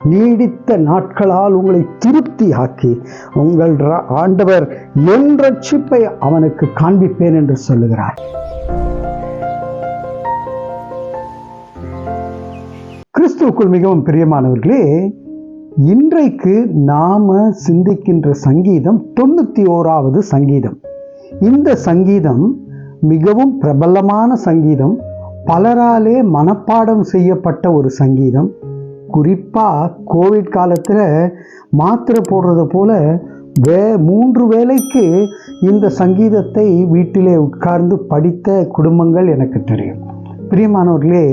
நீடித்த நாட்களால் உங்களை திருப்தி ஆக்கி உங்கள் ஆண்டவர் என் ரட்சிப்பை அவனுக்கு காண்பிப்பேன் என்று சொல்லுகிறார். கிறிஸ்துவுக்குள் மிகவும் பிரியமானவர்களே இன்றைக்கு நாம சிந்திக்கின்ற சங்கீதம் தொண்ணூத்தி ஓராவது சங்கீதம். இந்த சங்கீதம் மிகவும் பிரபலமான சங்கீதம் பலராலே மனப்பாடம் செய்யப்பட்ட ஒரு சங்கீதம். குறிப்பாக கோவிட் காலத்தில் மாத்திரை போடுறது போல வே மூன்று வேளைக்கு இந்த சங்கீதத்தை வீட்டிலே உட்கார்ந்து படித்த குடும்பங்கள் எனக்கு தெரியும். பிரியமானவர்களே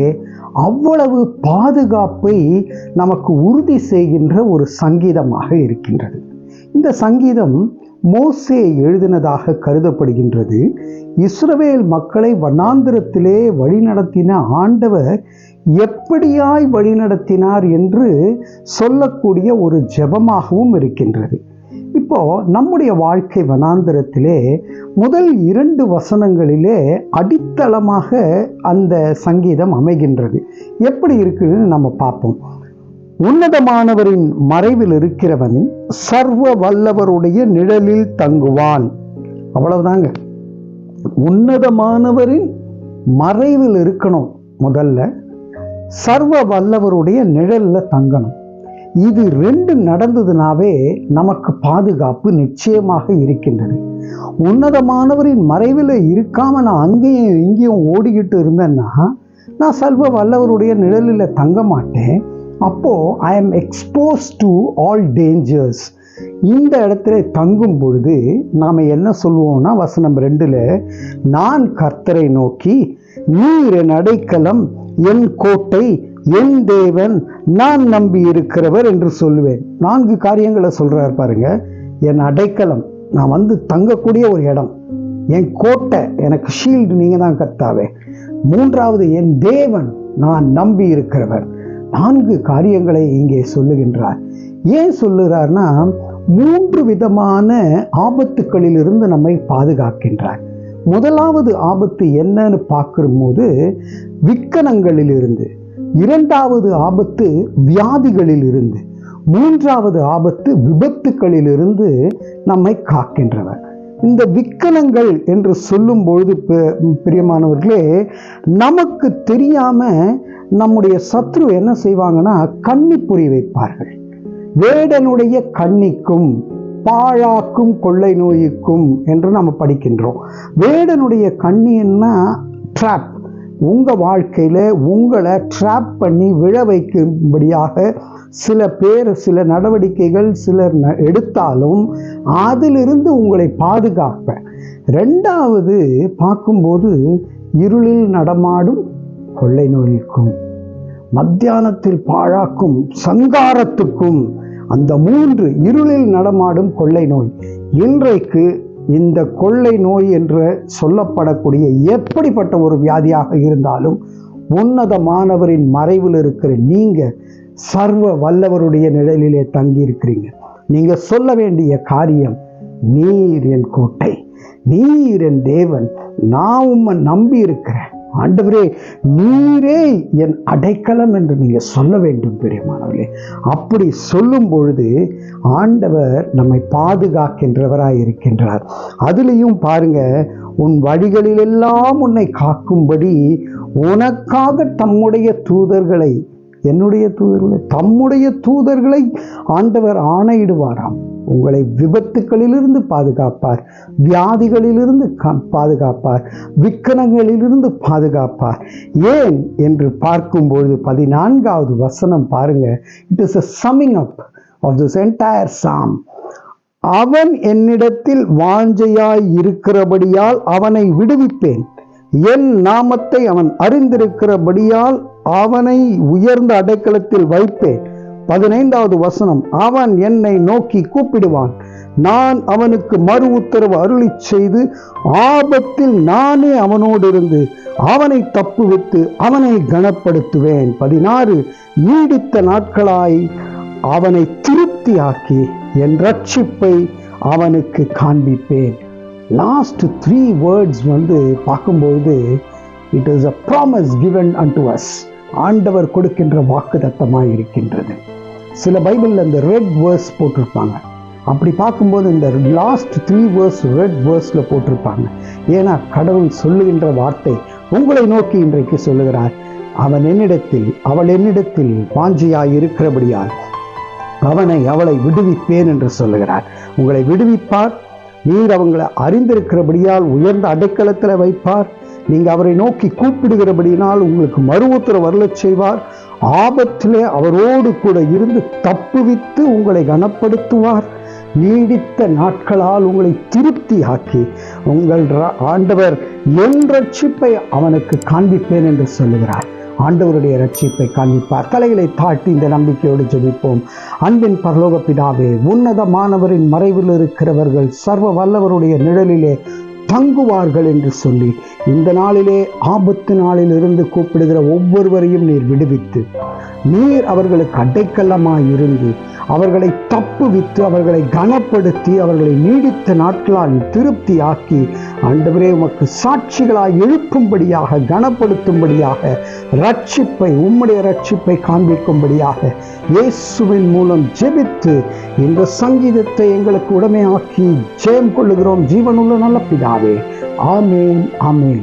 அவ்வளவு பாதுகாப்பை நமக்கு உறுதி செய்கின்ற ஒரு சங்கீதமாக இருக்கின்றது. இந்த சங்கீதம் மோசே எழுதினதாக கருதப்படுகின்றது. இஸ்ரவேல் மக்களை வனாந்திரத்திலே வழிநடத்தின ஆண்டவர் எப்படியாய் வழிநடத்தினார் என்று சொல்லக்கூடிய ஒரு ஜெபமாகவும் இருக்கின்றது. இப்போ நம்முடைய வாழ்க்கை வனாந்திரத்திலே முதல் இரண்டு வசனங்களிலே அடித்தளமாக அந்த சங்கீதம் அமைகின்றது. எப்படி இருக்குன்னு நம்ம பார்ப்போம். உன்னதமானவரின் மறைவில் இருக்கிறவன் சர்வ வல்லவருடைய நிழலில் தங்குவான். அவ்வளவுதாங்க. உன்னதமானவரின் மறைவில் இருக்கணும் முதல்ல. சர்வ வல்லவருடைய நிழலில் தங்கணும். இது ரெண்டு நடந்ததுனாவே நமக்கு பாதுகாப்பு நிச்சயமாக இருக்கின்றது. உன்னதமானவரின் மறைவில் இருக்காம நான் அங்கேயும் இங்கேயும் ஓடிக்கிட்டு இருந்தேன்னா நான் சர்வ வல்லவருடைய நிழலில் தங்க மாட்டேன். அப்போது I am expose to all dangers இந்த இடத்துல தங்கும் பொழுது நாம் என்ன சொல்லுவோம்னா வசனம் ரெண்டில் நான் கர்த்தரை நோக்கி நீர் என் அடைக்கலம் என் கோட்டை என் தேவன் நான் நம்பி இருக்கிறவர் என்று சொல்லுவேன். நான்கு காரியங்களை சொல்கிறார் பாருங்க. என் அடைக்கலம் நான் வந்து தங்கக்கூடிய ஒரு இடம். என் கோட்டை எனக்கு ஷீல்டு நீங்கள் தான் கர்த்தாவே. மூன்றாவது என் தேவன் நான் நம்பி இருக்கிறவர். நான்கு காரியங்களை இங்கே சொல்லுகின்றார். ஏன் சொல்லுகிறார்னா மூன்று விதமான ஆபத்துக்களிலிருந்து நம்மை பாதுகாக்கின்றார். முதலாவது ஆபத்து என்னன்னு பார்க்கும்போது விக்கனங்களிலிருந்து இரண்டாவது ஆபத்து வியாதிகளிலிருந்து. மூன்றாவது ஆபத்து விபத்துக்களிலிருந்து நம்மை காக்கின்றவர். இந்த விக்கனங்கள் என்று சொல்லும் பொழுது பிரியமானவர்களே நமக்கு தெரியாம நம்முடைய சத்ரு என்ன செய்வாங்கன்னா கண்ணி புரி வைப்பார்கள். வேடனுடைய கண்ணிக்கும் பாழாக்கும் கொள்ளை நோய்க்கும் என்று நம்ம படிக்கின்றோம். வேடனுடைய கண்ணின்னா ட்ராப் உங்கள் வாழ்க்கையில் உங்களை ட்ராப் பண்ணி விழ வைக்கும்படியாக சில பேர் சில நடவடிக்கைகள் சிலர் ந- எடுத்தாலும் அதிலிருந்து உங்களை பாதுகாப்ப. ரெண்டாவது பார்க்கும்போது இருளில் நடமாடும் கொள்ளை நோய்க்கும் மத்தியானத்தில் பாழாக்கும் சங்காரத்துக்கும் அந்த மூன்று இருளில் நடமாடும் கொள்ளை நோய். இன்றைக்கு இந்த கொள்ளை நோய் என்று சொல்லப்படக்கூடிய எப்படிப்பட்ட ஒரு வியாதியாக இருந்தாலும் உன்னதமானவரின் மறைவில் இருக்கிற நீங்க சர்வ வல்லவருடைய நிழலிலே தங்கி இருக்கிறீங்க நீங்க சொல்ல வேண்டிய காரியம் நீர் என் கோட்டை நீர் என் தேவன் நான் உம்மை நம்பி இருக்கிறேன் ஆண்டவரே நீரே என் அடைக்கலம் என்று நீங்க சொல்ல வேண்டும் பெரியமானவர்களே. அப்படி சொல்லும் பொழுது ஆண்டவர் நம்மை பாதுகாக்கின்றவராய் இருக்கின்றார். அதுலேயும் பாருங்க உன் வழிகளிலெல்லாம் உன்னை காக்கும்படி உனக்காக தம்முடைய தூதர்களை என்னுடைய தூதர்களை தம்முடைய தூதர்களை ஆண்டவர் ஆணையிடுவாராம். உங்களை விபத்துக்களிலிருந்து பாதுகாப்பார் வியாதிகளிலிருந்து பாதுகாப்பார் விக்கனங்களிலிருந்து பாதுகாப்பார். ஏன் என்று பார்க்கும்பொழுது பதினான்காவது வசனம் பாருங்க. It is a summing up of this entire psalm அவன் என்னிடத்தில் வாஞ்சையாய் இருக்கிறபடியால் அவனை விடுவிப்பேன். என் நாமத்தை அவன் அறிந்திருக்கிறபடியால் அவனை உயர்ந்த அடைக்கலத்தில் வைப்பேன் பதினைந்தாவது வசனம் அவன் என்னை நோக்கி கூப்பிடுவான். நான் அவனுக்கு மறு உத்தரவு அருளி செய்து ஆபத்தில் நானே அவனோடு இருந்து அவனை தப்புவித்து அவனை கனப்படுத்துவேன். பதினாறு நீடித்த நாட்களாய் அவனை திருப்தியாக்கி என் ரட்சிப்பை அவனுக்கு காண்பிப்பேன். லாஸ்ட் த்ரீ வேர்ட்ஸ் வந்து பார்க்கும்போது it is a promise given to us ஆண்டவர் கொடுக்கின்ற வாக்குத்தத்தமாய் இருக்கின்றது சில பைபிளில் இந்த ரெட் வேர்ஸ் போட்டிருப்பாங்க. அப்படி பார்க்கும்போது இந்த லாஸ்ட் த்ரீ வேர்ஸ் ரெட் வேர்ஸில் போட்டிருப்பாங்க. ஏன்னா கடவுள் சொல்லுகின்ற வார்த்தை உங்களை நோக்கி இன்றைக்கு சொல்லுகிறார். அவன் என்னிடத்தில் அவள் என்னிடத்தில் வாஞ்சியாய் இருக்கிறபடியால் அவனை அவளை விடுவிப்பேன் என்று சொல்லுகிறார். உங்களை விடுவிப்பார். நீர் அவங்களை அறிந்திருக்கிறபடியால் உயர்ந்த அடைக்கலத்தில் வைப்பார். நீங்கள் அவரை நோக்கி கூப்பிடுகிறபடியினால் உங்களுக்கு மறு உத்தர வரலச் செய்வார். ஆபத்திலே அவரோடு கூட இருந்து தப்புவித்து உங்களை கனப்படுத்துவார். நீடித்த நாட்களால் உங்களை திருப்தியாக்கி உங்கள் ஆண்டவர் என் ரட்சிப்பை அவனுக்கு காண்பிப்பேன் என்று சொல்லுகிறார். ஆண்டவருடைய ரட்சிப்பை காண்பிப்பார். தலைகளை தாட்டி இந்த நம்பிக்கையோடு ஜெபிப்போம். அன்பின் பரலோக பிதாவே உன்னதமானவரின் மறைவில் இருக்கிறவர்கள் சர்வ வல்லவருடைய நிழலிலே தங்குவார்கள் என்று சொல்லி இந்த நாளிலே ஆபத்து நாளில் இருந்து கூப்பிடுகிற ஒவ்வொருவரையும் நீர் விடுவித்து நீர் அவர்களுக்கு அடைக்கலமாய் இருந்து அவர்களை தப்புவித்து அவர்களை கனப்படுத்தி அவர்களை நீடித்த நாட்களால் திருப்தி ஆக்கி ஆண்டவரே உமக்கு சாட்சிகளாய் எழுப்பும்படியாக கனப்படுத்தும்படியாக ரட்சிப்பை உம்முடைய ரட்சிப்பை காண்பிக்கும்படியாக இயேசுவின் மூலம் ஜெபித்து இந்த சங்கீதத்தை எங்களுக்கு உடமையாக்கி ஜெயம் கொள்ளுகிறோம். ஜீவனுள்ள நல்ல കർത്താവേ ആമേൻ ആമേൻ